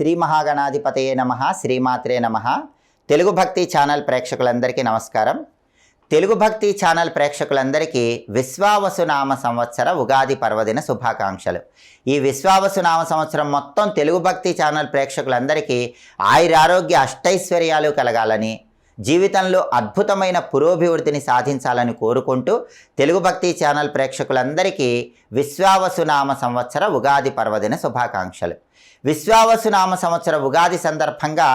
శ్రీ మహాగణాధిపతయే నమ శ్రీమాత్రే నమ. తెలుగు భక్తి ఛానల్ ప్రేక్షకులందరికీ నమస్కారం. తెలుగు భక్తి ఛానల్ ప్రేక్షకులందరికీ విశ్వావసునామ సంవత్సర ఉగాది పర్వదిన శుభాకాంక్షలు. ఈ విశ్వావసునామ సంవత్సరం మొత్తం తెలుగు భక్తి ఛానల్ ప్రేక్షకులందరికీ ఆయురారోగ్య అష్టైశ్వర్యాలు కలగాలని జీవితంలో అద్భుతమైన పురోభివృద్ధిని సాధించాలని కోరుకుంటూ తెలుగు భక్తి ఛానల్ ప్రేక్షకులందరికీ విశ్వావసునామ సంవత్సర ఉగాది పర్వదిన శుభాకాంక్షలు. విశ్వావసునామ సంవత్సర ఉగాది సందర్భంగా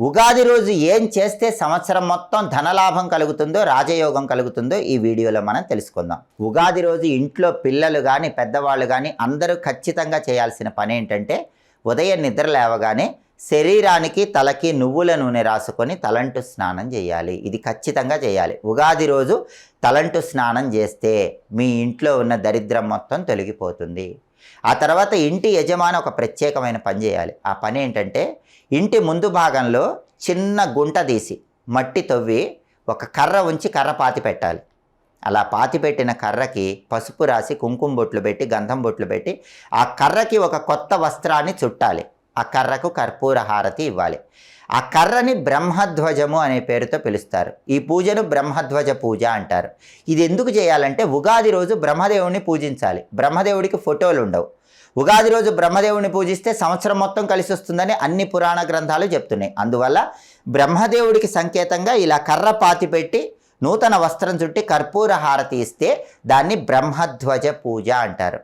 ఉగాది రోజు ఏం చేస్తే సంవత్సరం మొత్తం ధనలాభం కలుగుతుందో రాజయోగం కలుగుతుందో ఈ వీడియోలో మనం తెలుసుకుందాం. ఉగాది రోజు ఇంట్లో పిల్లలు కానీ పెద్దవాళ్ళు కానీ అందరూ ఖచ్చితంగా చేయాల్సిన పని ఏంటంటే ఉదయం నిద్ర లేవగానే శరీరానికి తలకి నువ్వుల నూనె రాసుకొని తలంటు స్నానం చేయాలి. ఇది ఖచ్చితంగా చేయాలి. ఉగాది రోజు తలంటు స్నానం చేస్తే మీ ఇంట్లో ఉన్న దరిద్రం మొత్తం తొలగిపోతుంది. ఆ తర్వాత ఇంటి యజమాని ఒక ప్రత్యేకమైన పని చేయాలి. ఆ పని ఏంటంటే ఇంటి ముందు భాగంలో చిన్న గుంట తీసి మట్టి తవ్వి ఒక కర్ర ఉంచి కర్ర పాతి పెట్టాలి. అలా పాతి పెట్టిన కర్రకి పసుపు రాసి కుంకుమ బొట్లు పెట్టి గంధం బొట్లు పెట్టి ఆ కర్రకి ఒక కొత్త వస్త్రాన్ని చుట్టాలి. ఆ కర్రకు కర్పూర హారతి ఇవ్వాలి. ఆ కర్రని బ్రహ్మధ్వజము అనే పేరుతో పిలుస్తారు. ఈ పూజను బ్రహ్మధ్వజ పూజ అంటారు. ఇది ఎందుకు చేయాలంటే ఉగాది రోజు బ్రహ్మదేవుడిని పూజించాలి. బ్రహ్మదేవుడికి ఫోటోలు ఉండవు. ఉగాది రోజు బ్రహ్మదేవుని పూజిస్తే సంవత్సరం మొత్తం కలిసి వస్తుందని అన్ని పురాణ గ్రంథాలు చెప్తున్నాయి. అందువల్ల బ్రహ్మదేవుడికి సంకేతంగా ఇలా కర్ర పాతి పెట్టి నూతన వస్త్రం చుట్టి కర్పూర హారతి ఇస్తే దాన్ని బ్రహ్మధ్వజ పూజ అంటారు.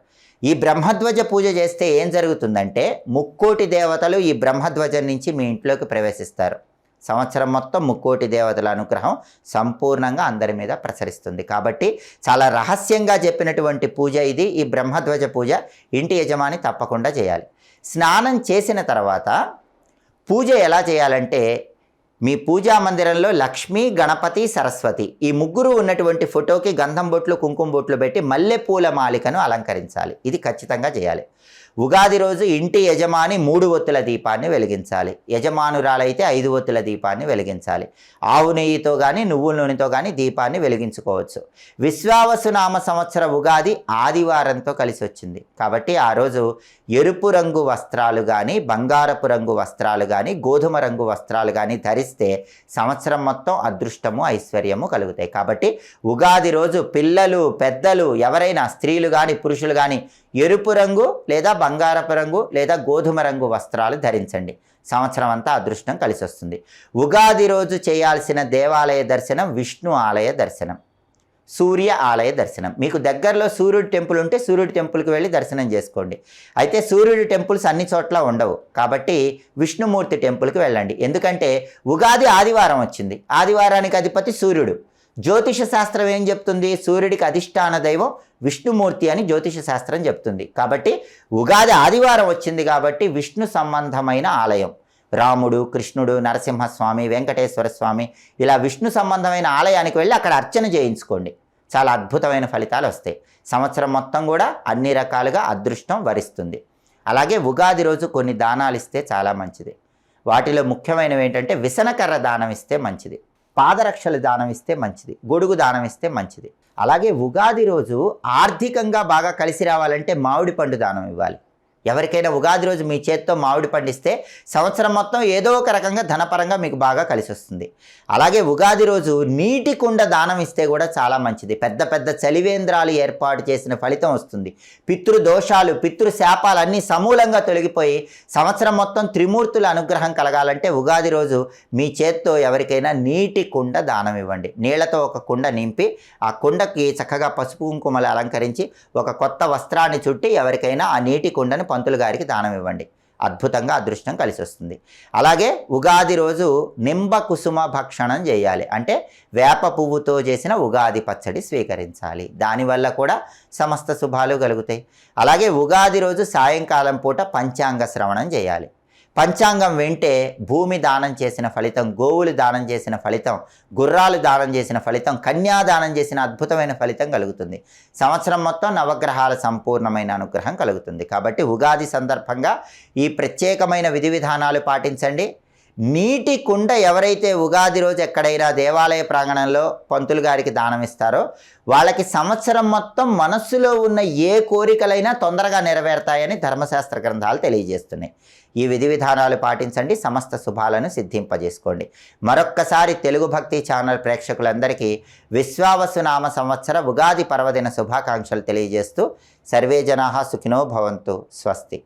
ఈ బ్రహ్మధ్వజ పూజ చేస్తే ఏం జరుగుతుందంటే ముక్కోటి దేవతలు ఈ బ్రహ్మధ్వజం నుంచి మీ ఇంట్లోకి ప్రవేశిస్తారు. సంవత్సరం మొత్తం ముక్కోటి దేవతల అనుగ్రహం సంపూర్ణంగా అందరి మీద ప్రసరిస్తుంది. కాబట్టి చాలా రహస్యంగా చెప్పినటువంటి పూజ ఇది. ఈ బ్రహ్మధ్వజ పూజ ఇంటి యజమాని తప్పకుండా చేయాలి. స్నానం చేసిన తర్వాత పూజ ఎలా చేయాలంటే మీ పూజా మందిరంలో లక్ష్మి గణపతి సరస్వతి ఈ ముగ్గురు ఉన్నటువంటి ఫోటోకి గంధం బొట్లు కుంకుమ బొట్లు పెట్టి మల్లెపూల మాలికను అలంకరించాలి. ఇది ఖచ్చితంగా చేయాలి. ఉగాది రోజు ఇంటి యజమాని మూడు ఒత్తుల దీపాన్ని వెలిగించాలి. యజమానురాలైతే ఐదు ఒత్తుల దీపాన్ని వెలిగించాలి. ఆవు నెయ్యితో కానీ నువ్వుల నూనెతో కానీ దీపాన్ని వెలిగించుకోవచ్చు. విశ్వావసునామ సంవత్సర ఉగాది ఆదివారంతో కలిసి వచ్చింది. కాబట్టి ఆ రోజు ఎరుపు రంగు వస్త్రాలు కానీ బంగారపు రంగు వస్త్రాలు కానీ గోధుమ రంగు వస్త్రాలు కానీ ధరిస్తే సంవత్సరం మొత్తం అదృష్టము ఐశ్వర్యము కలుగుతాయి. కాబట్టి ఉగాది రోజు పిల్లలు పెద్దలు ఎవరైనా స్త్రీలు కానీ పురుషులు కానీ ఎరుపు రంగు లేదా బంగారపు రంగు లేదా గోధుమ రంగు వస్త్రాలు ధరించండి. సంవత్సరం అంతా అదృష్టం కలిసి వస్తుంది ఉగాది రోజు చేయాల్సిన దేవాలయ దర్శనం విష్ణు ఆలయ దర్శనం. సూర్య ఆలయ దర్శనం. మీకు దగ్గరలో సూర్యుడు టెంపుల్ ఉంటే సూర్యుడు టెంపుల్కి వెళ్ళి దర్శనం చేసుకోండి. అయితే సూర్యుడు టెంపుల్స్ అన్ని చోట్ల ఉండవు. కాబట్టి విష్ణుమూర్తి టెంపుల్కి వెళ్ళండి. ఎందుకంటే ఉగాది ఆదివారం వచ్చింది. ఆదివారానికి అధిపతి సూర్యుడు. జ్యోతిష శాస్త్రం ఏం చెప్తుంది? సూర్యుడికి అధిష్టాన దైవం విష్ణుమూర్తి అని జ్యోతిష శాస్త్రం చెప్తుంది. కాబట్టి ఉగాది ఆదివారం వచ్చింది కాబట్టి విష్ణు సంబంధమైన ఆలయం. రాముడు కృష్ణుడు నరసింహస్వామి వెంకటేశ్వర స్వామి ఇలా విష్ణు సంబంధమైన ఆలయానికి వెళ్ళి అక్కడ అర్చన చేయించుకోండి. చాలా అద్భుతమైన ఫలితాలు వస్తాయి. సంవత్సరం మొత్తం కూడా అన్ని రకాలుగా అదృష్టం వరిస్తుంది. అలాగే ఉగాది రోజు కొన్ని దానాలు ఇస్తే చాలా మంచిది. వాటిలో ముఖ్యమైనవి ఏంటంటే విసనకర్ర దానం ఇస్తే మంచిది. పాదరక్షలు దానం ఇస్తే మంచిది. గొడుగు దానం ఇస్తే మంచిది. అలాగే ఉగాది రోజు ఆర్థికంగా బాగా కలిసి రావాలంటే మామిడి పండు దానం ఇవ్వాలి. ఎవరికైనా ఉగాది రోజు మీ చేత్తో మామిడి పండిస్తే సంవత్సరం మొత్తం ఏదో ఒక రకంగా ధనపరంగా మీకు బాగా కలిసి వస్తుంది. అలాగే ఉగాది రోజు నీటి కుండ దానం ఇస్తే కూడా చాలా మంచిది. పెద్ద పెద్ద చలివేంద్రాలు ఏర్పాటు చేసిన ఫలితం వస్తుంది. పితృ దోషాలు పితృ శాపాలు అన్నీ సమూలంగా తొలగిపోయి సంవత్సరం మొత్తం త్రిమూర్తుల అనుగ్రహం కలగాలంటే ఉగాది రోజు మీ చేత్తో ఎవరికైనా నీటి కుండ దానం ఇవ్వండి. నీళ్ళతో ఒక కుండ నింపి ఆ కుండకి చక్కగా పసుపు కుంకుమలు అలంకరించి ఒక కొత్త వస్త్రాన్ని చుట్టి ఎవరికైనా ఆ నీటి కుండను పంతులు గారికి దానం ఇవ్వండి. అద్భుతంగా అదృష్టం కలిసి వస్తుంది అలాగే ఉగాది రోజు నింబ కుసుమ భక్షణం చేయాలి. అంటే వేప పువ్వుతో చేసిన ఉగాది పచ్చడి స్వీకరించాలి. దానివల్ల కూడా సమస్త శుభాలు కలుగుతాయి. అలాగే ఉగాది రోజు సాయంకాలం పూట పంచాంగ శ్రవణం చేయాలి. పంచాంగం వింటే భూమి దానం చేసిన ఫలితం గోవులు దానం చేసిన ఫలితం గుర్రాలు దానం చేసిన ఫలితం కన్యా దానం చేసిన అద్భుతమైన ఫలితం కలుగుతుంది. సంవత్సరం మొత్తం నవగ్రహాల సంపూర్ణమైన అనుగ్రహం కలుగుతుంది. కాబట్టి ఉగాది సందర్భంగా ఈ ప్రత్యేకమైన విధి విధానాలు పాటించండి. నీటి కుండ ఎవరైతే ఉగాది రోజు ఎక్కడైనా దేవాలయ ప్రాంగణంలో పంతులు గారికి దానం ఇస్తారో వాళ్ళకి సంవత్సరం మొత్తం మనస్సులో ఉన్న ఏ కోరికలైనా తొందరగా నెరవేరుతాయని ధర్మశాస్త్ర గ్రంథాలు తెలియజేస్తున్నాయి. ఈ విధి విధానాలు పాటించండి సమస్త శుభాలను సిద్ధింపజేసుకోండి. మరొక్కసారి తెలుగు భక్తి ఛానల్ ప్రేక్షకులందరికీ విశ్వావసునామ సంవత్సర ఉగాది పర్వదిన శుభాకాంక్షలు తెలియజేస్తూ సర్వే జనా సుఖినో భవంతు స్వస్తి.